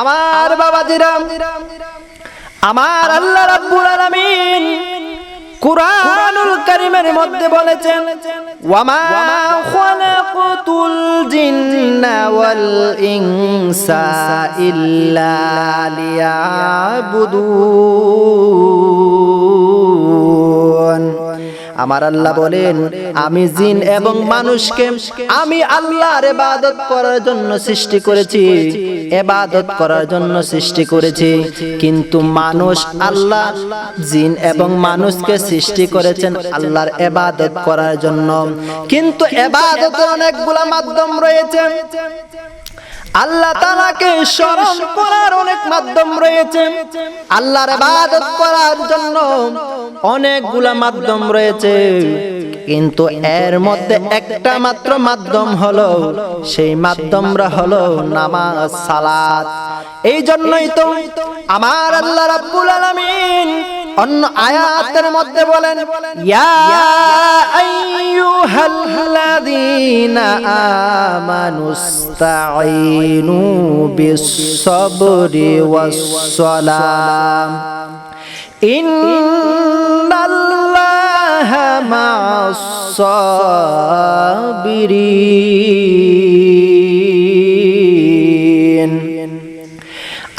আমার বাবাজিরা, আমার আল্লাহ রাব্বুল আলামিন কুরআনুল কারীমের মধ্যে বলেছেন, ওয়ামা খালাকুতুল জিন্না ওয়াল ইনসা ইল্লা লিয়াবুদুন। আমার আল্লাহ বলেন আমি জিন এবং মানুষকে আমি আল্লাহর ইবাদত করার জন্য সৃষ্টি করেছি ইবাদত করার জন্য সৃষ্টি করেছি। কিন্তু মানুষ আল্লাহ জিন এবং মানুষকে সৃষ্টি করেছেন আল্লাহর ইবাদত করার জন্য। কিন্তু ইবাদতের অনেকগুলা মাধ্যম রয়েছে। আল্লাহ তালাকে স্মরণ করার অনেক মাধ্যম রয়েছে। আল্লাহর ইবাদত করার জন্য অনেকগুলা মাধ্যম রয়েছে। কিন্তু এর মধ্যে একটা মাত্র মাধ্যম হলো সেই মাধ্যমরা হলো নামাজ সালাত। এই জন্যই তো আমার আল্লাহ রাব্বুল আলামিন অন্য আয়াতের মধ্যে বলেন আমানুস্তাঈনু বিস-সাবরি ওয়াস-সালাম। ইন্নাল্লাহা মা'as-সাবিরিন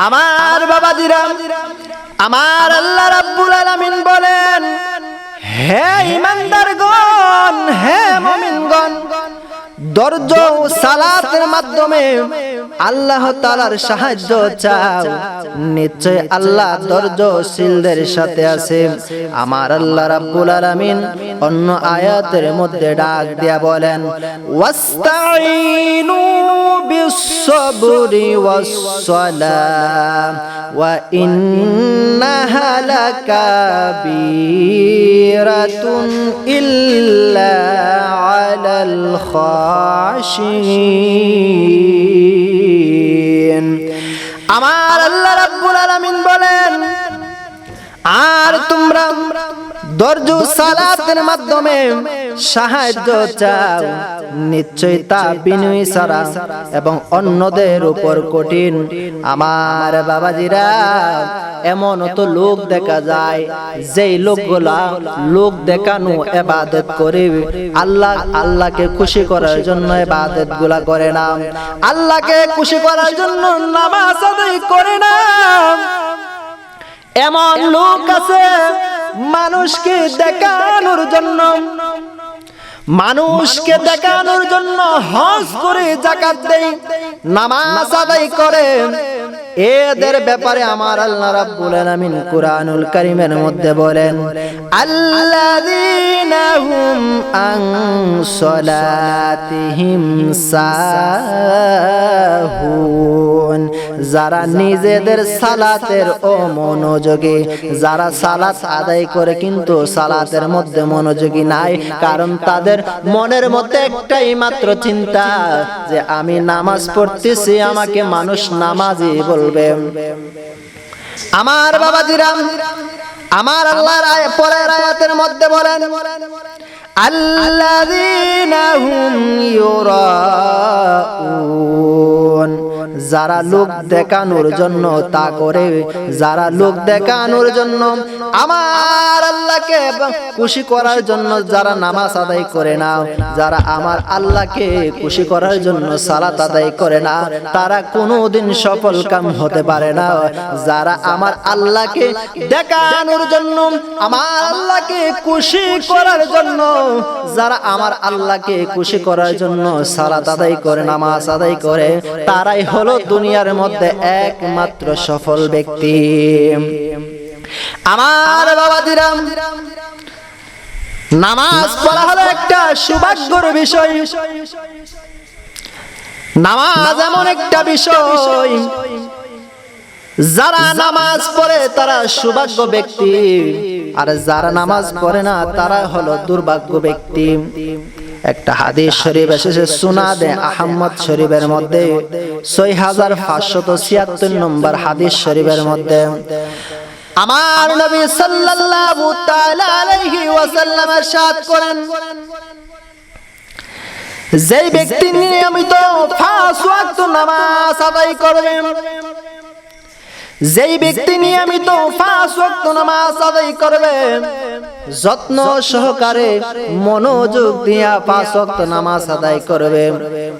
আমার বাবাজিরা আমার আল্লাহ রাব্বুল আলামিন বলেন হে ইমানদারগণ হে মুমিনগণ দর্জ সালাতের মাধ্যমে আল্লাহ তালার সাহায্য চাও। নিশ্চয় আল্লাহ দর্জশীলদের সাথে আছে। আমার আল্লাহ রাব্বুল আলামিন অন্য আয়াতের মধ্যে ডাক দিয়া বলেন ওয়াস্তাইনু বিস-সাবরি ওয়াস-সালাম ওয়া ইন্নাহা লাকাবীরাতুন ইল্লা খাশিন আমার আল্লাহ রাব্বুল আলামিন বলেন আর তোমরা দর্জ সালাতের মাধ্যমে সাহায্য চাও। নিশ্চয় তা বিনয়ী সারা এবং অন্যদের উপর কঠিন। আমার বাবাজিরা এমন তো লোক দেখা যায় যেই লোকগুলা লোক দেখানো এবাদত করে আল্লাহ আল্লাহকে খুশি করার জন্য এবাদতগুলা করে না আল্লাহকে খুশি করার জন্য নামাজ আদায় করে না এমন লোক আছে মানুষকে দেখানোর জন্য। মানুষকে দেখানোর জন্য হজ করে জাকাত দেয় নামাজ আদায় করে। এদের ব্যাপারে আমার আল্লাহ রাব্বুল আলামিন কুরআনুল কারীমের মধ্যে বলেন আল্লাযীনা হুম আন সালাতিহিম সাহুন। যারা নিজেদের সালাতের ও মনোযোগী যারা সালাত আদায় করে কিন্তু সালাতের মধ্যে মনোযোগী নাই কারণ তাদের মনের মধ্যে একটাই মাত্র চিন্তা যে আমি নামাজ পড়তেছি, আমাকে মানুষ নামাজি বলবে। আমার বাবা জিরাম আমার আল্লাহর রায় পরের আয়াতের মধ্যে বলেন, আল্লাযীনা হুম ইউরাউন। যারা লোক দেখানোর জন্য তা করে যারা লোক দেখানোর জন্য আমার আল্লাহকে খুশি করার জন্য যারা নামাজ আদায় করে না যারা আমার আল্লাহকে খুশি করার জন্য সালাত আদায় করে না তারা কোনোদিন সফল কাম হতে পারে না যারা আমার আল্লাহকে দেখানোর জন্য আমার আল্লাহকে খুশি করার জন্য যারা আমার আল্লাহকে খুশি করার জন্য সালাত আদায় করে নামাজ আদায় করে তারাই হলো দুনিয়ার মধ্যে একমাত্র সফল ব্যক্তি। আমার বাবাদিরাম নামাজ পড়া হলো একটা সৌভাগ্যর বিষয়। নামাজ এমন একটা বিষয়, যারা নামাজ পড়ে তারা সৌভাগ্য ব্যক্তি, আর যারা নামাজ পড়ে না তারা হলো দুর্ভাগ্য ব্যক্তি। একটা হাদিস শরীফ এসেছে সুনাদে আহমদ শরীফের মধ্যে ছয় হাজার পাঁচশত ছিয়াত্তর নম্বর হাদিস শরীফের মধ্যে আমার নবী সাল্লাল্লাহু তাআলা আলাইহি ওয়াসাল্লাম ارشاد করেন যেই ব্যক্তি নিয়মিত পাঁচ ওয়াক্ত নামাজ আদায় করবে যেই ব্যক্তি নিয়মিত পাঁচ ওয়াক্ত নামাজ আদায় করবে, যত্ন সহকারে মনোযোগ দিয়া পাঁচ ওয়াক্ত নামাজ আদায় করবে।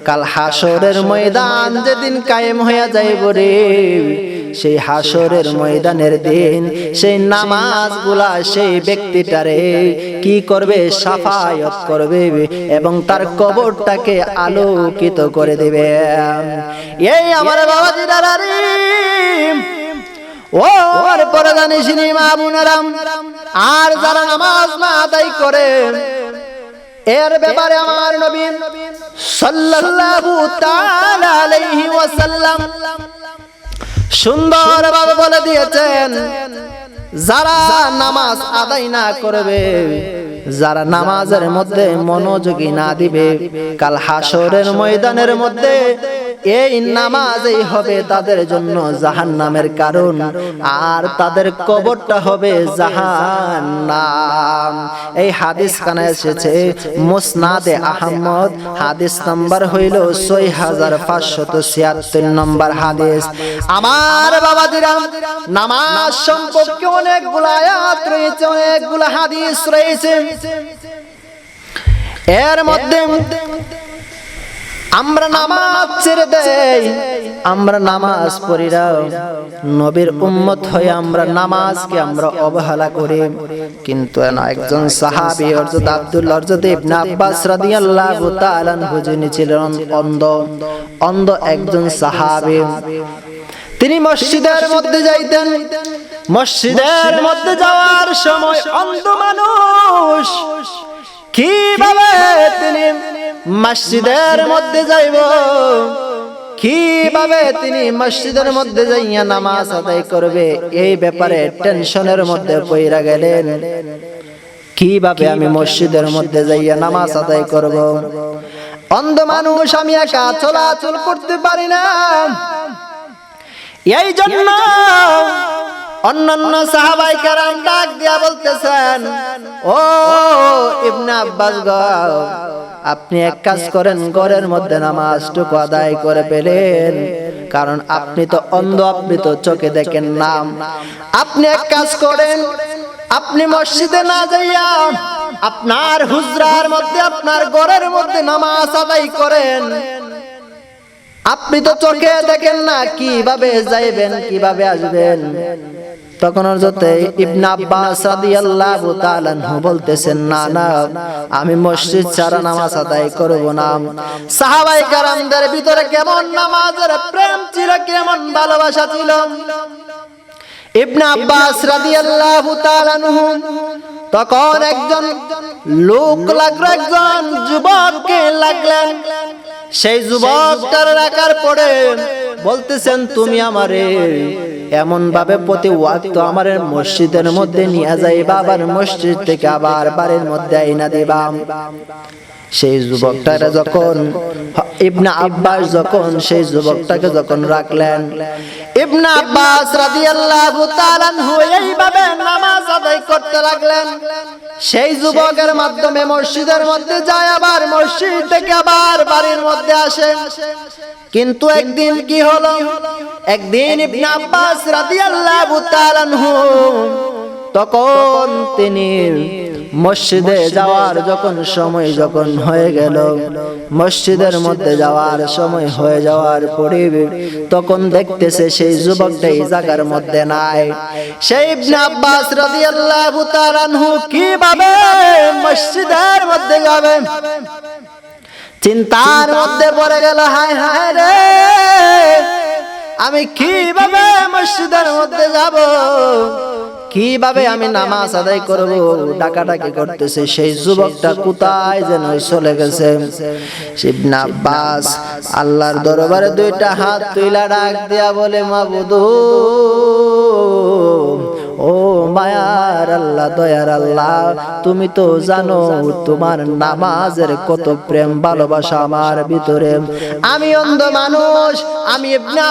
কাল হাসরের ময়দান যেদিন কায়েম হইয়া যাইব রে, সেই হাসরের ময়দানের দিন সেই নামাজগুলা সেই ব্যক্তিটারে কি করবে? সাফায়ত করবে এবং তার কবরটাকে আলোকিত করে দেবে। এই আমার বাবা দিদারি ও পরে পরদানি সিনি আর যারা নামাজ না আদায় করে, এর ব্যাপারে আমার নবীন সাল্লাল্লাহু তাআলা আলাইহি ওয়াসাল্লাম সুন্দরভাবে বলে দিয়েছেন, যারা নামাজ আদায় না করবে যারা নামাজের মধ্যে মনোযোগী না দিবে, কাল হাসরের ময়দানের মধ্যে এই নামাজই হবে তাদের জন্য জাহান নামের কারণ। আর তাদের কবরটা হবে জাহান নাম এই হাদিস কানে এসেছে, মুসনাদে আহমদ, হাদিস নাম্বার হইল ছয় হাজার পাঁচশত ছিয়াত্তর নম্বর হাদিস। আমার বাবা দিরাম নামাজ সম্পর্কে অনেকগুলো আয়াত রয়েছে, অনেকগুলো হাদিস রয়েছে। এর মধ্যে আমরা নামাজ ছেড়ে দেই, আমরা নামাজ পড়ি না। নবীর উম্মত হয়ে আমরা নামাজকে আমরা অবহেলা করি। কিন্তু একজন সাহাবী হযরত আব্দুল্লাহ, হযরত ইবনে আব্বাস রাদিয়াল্লাহু তাআলা আনহু ছিলেন অন্ধ অন্ধ একজন সাহাবী। তিনি মসজিদের মধ্যে যাইতেন। মসজিদের মধ্যে যাওয়ার সময় অন্ধ মানুষ। কীভাবে তিনি মসজিদের মধ্যে যাইব? কীভাবে তিনি মসজিদের মধ্যে যাইয়া নামাজ আদায় করবে? এই ব্যাপারে টেনশনের মধ্যে পইরা গেলেন। কীভাবে আমি মসজিদের মধ্যে যাইয়া নামাজ আদায় করব? অন্ধ মানুষ আমি একা চলাচল করতে পারি না। এই জন্য অন্যান্য সাহাবাই কারাম ডাক দিয়া বলতেছেন, ও ইবনে আব্বাস গ, আপনি এক কাজ করেন, ঘরের মধ্যে নামাজটুকু আদায় করে পেলেন কারণ আপনি তো অন্ধ, আপনি তো চোখে দেখেন না আপনি এক কাজ করেন, আপনি মসজিদে না যাইয়া আপনার হুজরার মধ্যে, আপনার ঘরের মধ্যে নামাজ আদায় করেন। আপনি তো চোখে দেখেন না, কীভাবে যাইবেন, কীভাবে আসবেন? তখন হযরতে ইবনে আব্বাস রাদিয়াল্লাহু তাআলা বলতেছেন, না না, আমি মসজিদ ছাড়া নামাজ আদায় করব না। সাহাবায়ে কেরামদের ভিতরে কেমন নামাজের প্রেম ছিল, কেমন ভালোবাসা ছিল। ইবনে আব্বাস রাদিয়াল্লাহু তাআলা তখন একজন লোক লাগল, একজন যুবককে লাগলেন। সেই যুবকটার রাখার পরে বলতেছেন, তুমি আমারে এমন ভাবে প্রতি ওয়াক্ত আমার মসজিদের মধ্যে নিয়ে যাইবা আবার মসজিদ থেকে আবার বাড়ির মধ্যে আইনা দিবা সেই যুবকটারা যখন, ইবনা আব্বাস যখন, সেই যুবকটাকে যখন রাখলেন, ইবনা আব্বাস রাদিয়াল্লাহু তাআলা এইভাবে নামাজ আদায় করতে লাগলেন। সেই যুবকের মাধ্যমে মসজিদের মধ্যে যায়, আবার মসজিদ থেকে আবার বাড়ির মধ্যে আসে। কিন্তু একদিন কি হলো? একদিন ইবনে আব্বাস রাদিয়াল্লাহু তাআলা তখন তিনি মসজিদে যাওয়ার যখন সময় যখন হয়ে গেল মসজিদের মধ্যে যাওয়ার সময় হয়ে যাওয়ার পরে তখন দেখতেছে সেই যুবকটা এই জায়গার মধ্যে নাই। সেই ইবনে আব্বাস রাদিয়াল্লাহু তাআলা কীভাবে মসজিদের মধ্যে যাবে? চিন্তার মধ্যে পড়ে গেল হায় হায় রে। আমি কীভাবে মসজিদের মধ্যে যাব? কীভাবে আমি নামাজ আদায় করব? ডাকাডাকি করতেছে সেই যুবকটা কোথায় যেন চলে গেছে? শিবনা আব্বাস আল্লাহর দরবারে দুইটা হাত তুইলা ডাক দিয়া বলে মাবুদু ও মায়ার আল্লাহ, দয়ার আল্লাহ। তুমি তো জানো, তোমার নামাজের কত প্রেম, ভালোবাসা আমার ভিতরে। আমি অন্ধ মানুষ, আমি ইবনে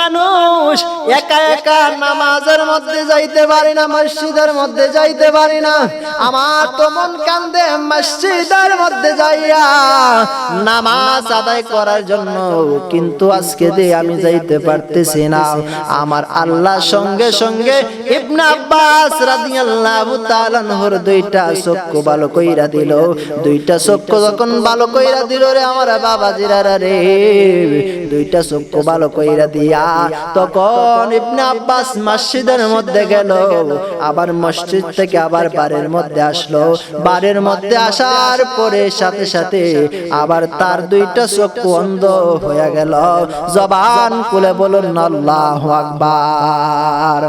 মানুষ। একা একা নামাজের মধ্যে যাইতে পারি না, মসজিদের মধ্যে যাইতে পারি না। আমার তো মন কান্দে মসজিদের মধ্যে যাইয়া নামাজ আদায় করার জন্য, কিন্তু আজকে দিয়ে আমি যাইতে পারতেছি না। আমার আল্লাহ সঙ্গে সঙ্গে ইবনে আব্বাস রাদিয়াল্লাহু তাআলা নহর দুইটা চক্ষু ভালো কইরা দিল। দুইটা চক্ষু যখন ভালো কইরা দিল রে আমার বাবা জিরারা রে। দুইটা চক্ষু ভালো কইরা দিয়া তখন ইবনে আব্বাস মসজিদের মধ্যে গেল। আবার মসজিদ থেকে আবার বাড়ির মধ্যে আসলো। বাড়ির মধ্যে আসার পরে সাথে সাথে আবার তার দুইটা চক্ষু অন্ধ হয়ে গেল। জবান খুলে বলুন, আল্লাহু আকবার।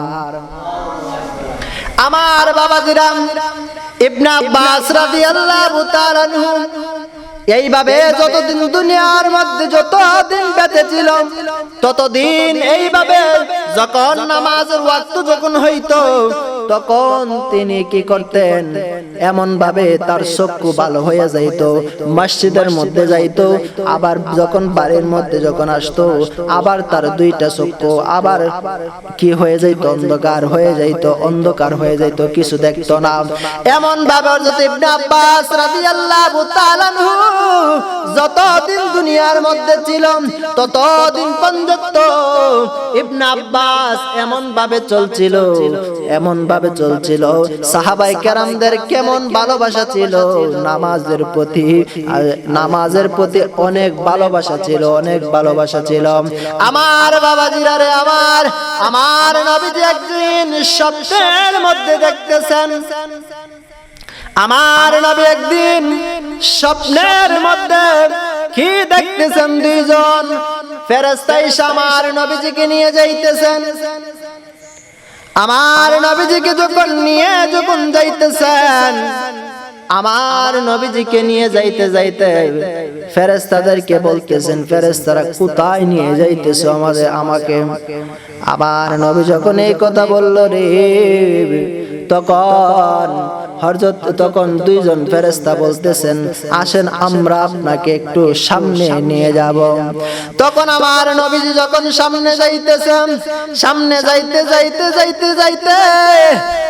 আমার বাবা জিরাম ইবনা আব্বাস রাদিয়াল্লাহু তাআলা আনহু। এইভাবে যতদিন দুনিয়ার মধ্যে যতদিন বেঁচে ছিল ততদিন এইভাবে যখন নামাজের ওয়াক্ত যখন হইতো তখন তিনি কি করতেন? এমন ভাবে তার চক্ষু ভালো হয়ে যাইতো, মসজিদের মধ্যে যাইত, আবার যখন বাড়ির মধ্যে যখন আসতো, আবার তার দুইটা চক্ষু, আবার কি হয়ে যাইত? অন্ধকার হয়ে যাইত, অন্ধকার হয়ে যাইত, কিছু দেখতো না। এমন ভাবে যতদিন দুনিয়ার মধ্যে ছিল ততদিন পর্যন্ত ইবনে আব্বাস এমন ভাবে চলছিল এমন ভাবে চলছিল। সাহাবাই কেরামদের কেমন ভালোবাসা ছিল? নামাজের প্রতি নামাজের প্রতি অনেক ভালোবাসা ছিল, অনেক ভালোবাসা ছিল। আমার বাবাজিরা রে, আমার আমার নবীজি একদিন স্বপ্নের মধ্যে দেখতেছেন। আমার নবী একদিন স্বপ্নের মধ্যে কি দেখতেছেন দুইজন? ফেরেস্তাই আমার নবীজিকে নিয়ে যাইতেছেন। আমার নবীজিকে যখন নিয়ে যখন যাইতেছেন, আমার নবীজিকে নিয়ে যাইতে যাইতে ফেরেস্তাদেরকে বলতেছেন ফেরেস্তারা কোথায় নিয়ে যাইতেছে আমাদের, আমাকে? আবার নবী যখন এই কথা বলল, রে, তখন হরজত তখন দুইজন ফেরেস্তা বলতেছেন, আসেন, আমরা আপনাকে একটু সামনে নিয়ে যাব। তখন আমার নবীজি যখন সামনে যাইতেছেন, সামনে যাইতে যাইতে যাইতে যাইতে,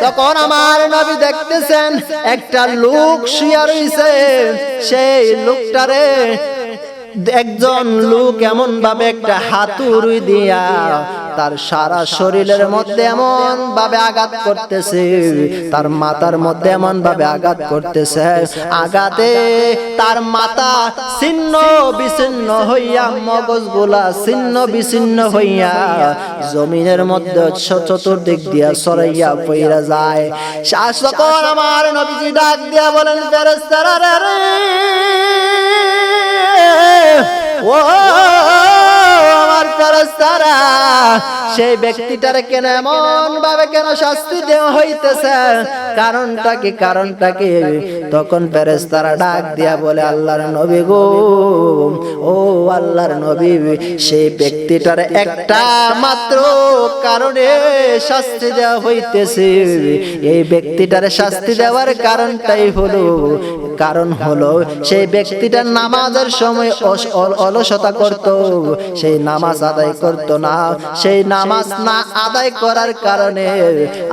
তখন আমার নবী দেখতেছেন, একটা লোক শুয়ে রইছে। সেই লোকটারে একজন লোক এমন ভাবে একটা হাতুড়ি দিয়া তার সারা শরীরের মধ্যে এমন ভাবে আঘাত করতেছে, তার মাথার মধ্যে এমন ভাবে আঘাত করতেছে। আঘাতে তার মাথা ছিন্ন বিচ্ছিন্ন হইয়া মগজগুলা ছিন্ন বিচ্ছিন্ন হইয়া জমিনের মধ্যে চতুর্দিক দিয়া সরাইয়া পইরা যায়। তখন আমার নবীজি ডাক দিয়া বলেন ফেরেস্তারা রে। ও আমার ফেরেশতারা সেই ব্যক্তিটারে কেন এমন ভাবে কেন শাস্তি দেওয়া হইতেছে? কারণটা কি কারণটা কি? তখন ফেরেশতারা ডাক দিয়া বলে, আল্লাহর নবী গো, ও আল্লাহর নবী, সেই ব্যক্তিটার একটা মাত্র কারণে শাস্তি দেওয়া হইতেছে। এই ব্যক্তিটার শাস্তি দেওয়ার কারণটাই হলো কারণ হলো, সেই ব্যক্তিটার নামাজের সময় অলসতা করত, সেই নামাজ আদায় করত না। সেই নামাজ না আদায় করার কারণে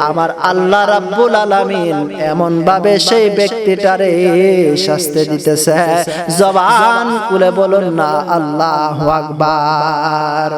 আমার আল্লাহ রাব্বুল আলামিন এমন ভাবে সেই ব্যক্তিটারে শাস্তি দিতেছে। জবান খুলে বলুন না, আল্লাহ আকবার।